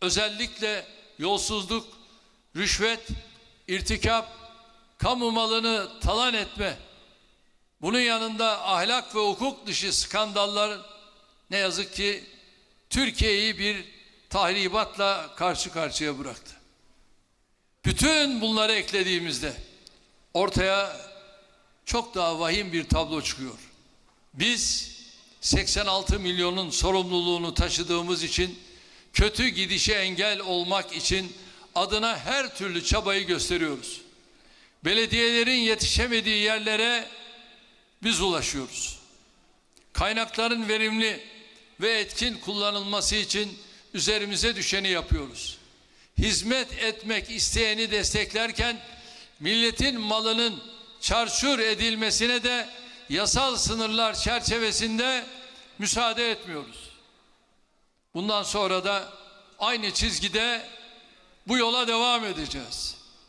özellikle yolsuzluk, rüşvet, irtikap, kamu malını talan etme, bunun yanında ahlak ve hukuk dışı skandallar ne yazık ki Türkiye'yi bir tahribatla karşı karşıya bıraktı. Bütün bunları eklediğimizde ortaya çok daha vahim bir tablo çıkıyor. Biz 86 milyonun sorumluluğunu taşıdığımız için kötü gidişe engel olmak için adına her türlü çabayı gösteriyoruz. Belediyelerin yetişemediği yerlere biz ulaşıyoruz. Kaynakların verimli ve etkin kullanılması için üzerimize düşeni yapıyoruz. Hizmet etmek isteyeni desteklerken milletin malının çarçur edilmesine de yasal sınırlar çerçevesinde müsaade etmiyoruz. Bundan sonra da aynı çizgide bu yola devam edeceğiz.